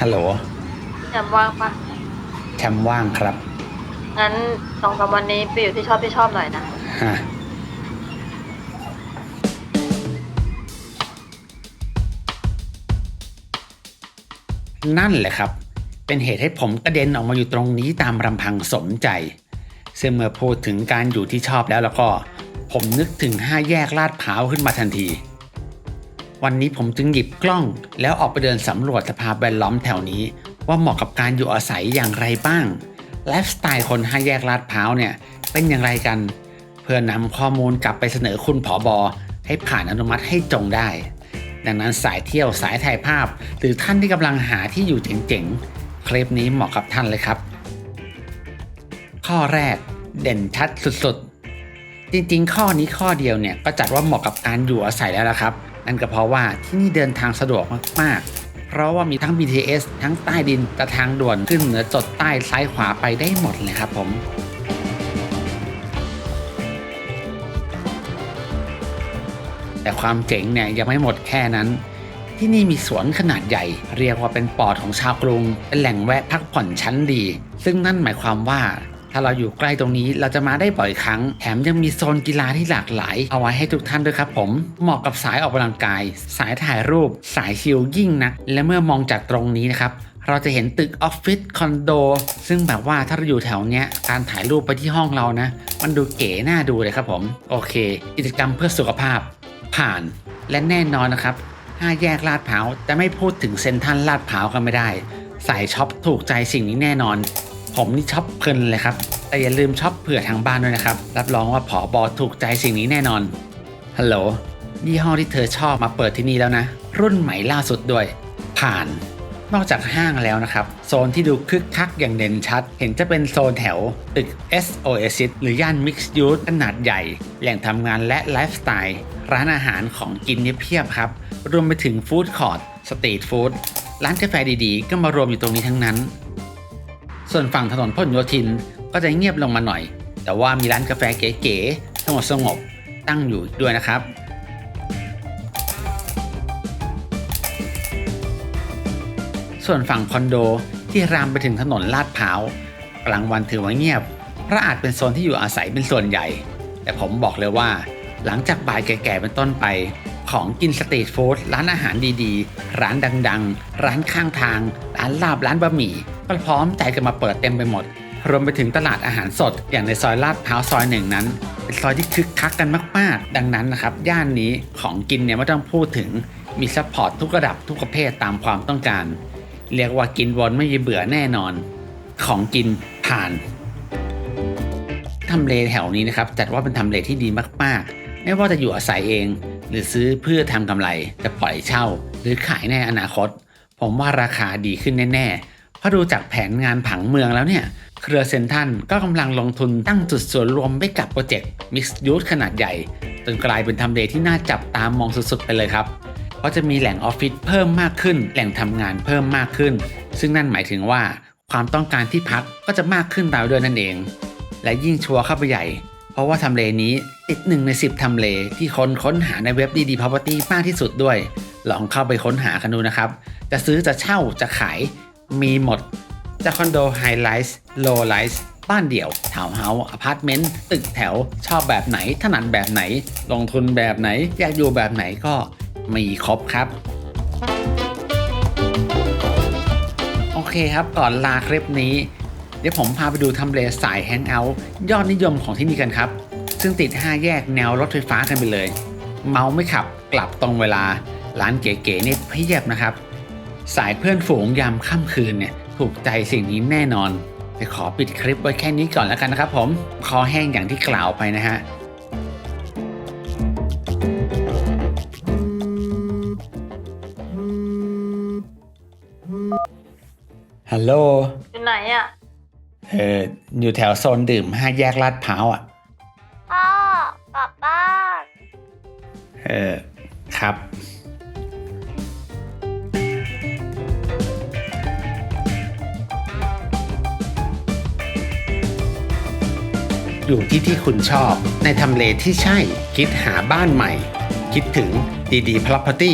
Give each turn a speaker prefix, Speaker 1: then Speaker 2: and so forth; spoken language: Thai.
Speaker 1: ฮัลโหล
Speaker 2: แอมว่างปะ
Speaker 1: แชมป์ว่างครับ
Speaker 2: งั้นสองสามวันนี้ไปอยู่ที่ชอบที่ชอบหน่อยนะ
Speaker 1: ฮะนั่นแหละครับ เป็นเหตุให้ผมกระเด็นออกมาอยู่ตรงนี้ตามรำพังสมใจ ซึ่งเมื่อพูดถึงการอยู่ที่ชอบแล้วแล้วก็ ผมนึกถึงห้าแยกลาดพร้าวขึ้นมาทันที วันนี้ผมจึงหยิบกล้อง แล้วออกไปเดินสำรวจสภาพแวดล้อมแถวนี้ ว่าเหมาะกับการอยู่อาศัยอย่างไรบ้างไลฟ์สไตล์คนห้าแยกลาดพร้าวเนี่ยเป็นอย่างไรกัน เพื่อนำข้อมูลกลับไปเสนอคุณผอบอให้ผ่านอนุมัติให้จงได้ ดังนั้นสายเที่ยวสายถ่ายภาพ หรือท่านที่กำลังหาที่อยู่เจ๋งๆ คลิปนี้เหมาะกับท่านเลยครับ ข้อแรกเด่นชัดสุดๆ จริงๆ ข้อนี้ข้อเดียวเนี่ยก็จัดว่าเหมาะกับการอยู่อาศัยแล้วละครับ นั่นก็เพราะว่าที่นี่เดินทางสะดวกมากๆ เพราะว่ามีทั้ง BTS ทั้งใต้ดินกระทางด่วนขึ้นเหนือจดใต้ซ้ายขวาไปได้หมดเลยครับผมแต่ความเจ๋งเนี่ยยังไม่หมดแค่นั้น ที่นี่มีสวนขนาดใหญ่ เรียกว่าเป็นปอดของชาวกรุง เป็นแหล่งแวะพักผ่อนชั้นดี ซึ่งนั่นหมายความว่า ถ้าเราอยู่ใกล้ตรงนี้เราจะมาได้บ่อยครั้ง แถมยังมีโซนกีฬาที่หลากหลาย เอาไว้ให้ทุกท่านด้วยครับผม เหมาะกับสายออกกำลังกาย สายถ่ายรูป สายชิลยิ่งนักและเมื่อมองจากตรงนี้นะครับเราจะเห็นตึกออฟฟิศคอนโดซึ่งแบบว่าถ้าเราอยู่แถวเนี้ยการถ่ายรูปไปที่ห้องเรานะ มันดูเก๋น่าดูเลยครับผม โอเค กิจกรรมเพื่อสุขภาพผ่านและแน่นอนนะครับห้าแยกลาดพร้าวจะไม่พูดถึงเซนทรันลาดพร้าวกันไม่ได้ สายช็อปถูกใจสิ่งนี้แน่นอน ผมนี่ช็อปเพลินเลยครับ แต่อย่าลืมช็อปเผื่อทางบ้านด้วยนะครับ รับรองว่าผอบอถูกใจสิ่งนี้แน่นอน ฮัลโหล ยี่ห้อที่เธอชอบมาเปิดที่นี่แล้วนะ รุ่นใหม่ล่าสุดด้วย ผ่าน นอกจากห้างแล้วนะครับ โซนที่ดูคึกคักอย่างเด่นชัด เห็นจะเป็นโซนแถว ตึก S Oasis หรือย่าน Mixed Use ขนาดใหญ่ แหล่งทำงานและไลฟ์สไตล์ ร้านอาหารของกินเนี่ยเพียบครับ รวมไปถึงฟู้ดคอร์ท สตรีทฟู้ด ร้านกาแฟดีๆ ก็มารวมอยู่ตรงนี้ทั้งนั้น ส่วนฝั่งถนนพหลโยธินก็จะเงียบลงมาหน่อย แต่ว่ามีร้านกาแฟเก๋ๆสงบสงบตั้งอยู่ด้วยนะครับ ส่วนฝั่งคอนโดที่รามไปถึงถนนลาดพร้าวกลางวันถือว่าเงียบพระอาจเป็นโซนที่อยู่อาศัยเป็นส่วนใหญ่ แต่ผมบอกเลยว่า หลังจากบ่ายแก่ๆเป็นต้นไป ของกินสตรีทฟู้ดร้านอาหารดีๆ ร้านดังๆ ร้านข้างทาง ร้านลาบร้านบะหมี่ ก็พร้อมใจกันมาเปิดเต็มไปหมด รวมไปถึงตลาดอาหารสด อย่างในซอยลาดพร้าวซอยหนึ่งนั้น เป็นซอยที่คึกคักกันมาก ๆ ดังนั้นนะครับ ย่านนี้ของกินเนี่ยไม่ต้องพูดถึงมีซัพพอร์ตทุกระดับทุกประเภทตามความต้องการ เรียกว่ากินวนไม่มีเบื่อแน่นอน ของกินผ่านทำเลแถวนี้นะครับจัดว่าเป็นทำเลที่ดีมาก ๆ ไม่ว่าจะอยู่อาศัยเอง หรือซื้อเพื่อทำกำไรจะปล่อยเช่า หรือขายในอนาคต ผมว่าราคาดีขึ้นแน่ ๆ พราะดูจากแผนงานผังเมืองแล้วเนี่ย เครือเซนทันก็กำลังลงทุนตั้งจุดส่วนรวมไปกับโปรเจกต์มิกซ์ยูสขนาดใหญ่ จนกลายเป็นทำเลที่น่าจับตามองสุดๆ ไปเลยครับ เพราะจะมีแหล่งออฟฟิศเพิ่มมากขึ้น แหล่งทำงานเพิ่มมากขึ้น ซึ่งนั่นหมายถึงว่าความต้องการที่พักก็จะมากขึ้นตามด้วยนั่นเอง และยิ่งชัวร์เข้าไปใหญ่ เพราะว่าทำเลนี้ติดหนึ่งใน 10ทำเลที่คนค้นหาในเว็บดีดี property มากที่สุดด้วย ลองเข้าไปค้นหากันดูนะครับ จะซื้อจะเช่าจะขาย มีหมดจะคอนโดไฮไลท์โลไลท์บ้านเดี่ยวทาวน์เฮาส์อพาร์ตเมนต์ตึกแถว ชอบแบบไหน ถนัดแบบไหน ลงทุนแบบไหน อยากอยู่แบบไหนก็มีครบครับ โอเคครับก่อนลาคลิปนี้ เดี๋ยวผมพาไปดูทำเลสายแฮงเอาท์ยอดนิยมของที่นี่กันครับ ซึ่งติด 5 แยกแนวรถไฟฟ้ากันไปเลย เมาไม่ขับกลับตรงเวลา ร้านเก๋ๆนี่เพียบนะครับ สายเพื่อนฝูงยามค่ำคืนเนี่ยถูกใจสิ่งนี้แน่นอนแต่ขอปิดคลิปไว้แค่นี้ก่อนแล้วกันนะครับผมคอแห้งอย่างที่กล่าวไปนะฮะฮัลโหล
Speaker 2: อยู่ไหนอะ
Speaker 1: เอออยู่แถวโซนดื่มห้าแยกลาดพร้าวอะ
Speaker 2: พ่อกลับบ้าน
Speaker 1: เออ ครับ อยู่ที่ที่คุณชอบ ในทำเลที่ใช่ คิดหาบ้านใหม่ คิดถึงดีดี property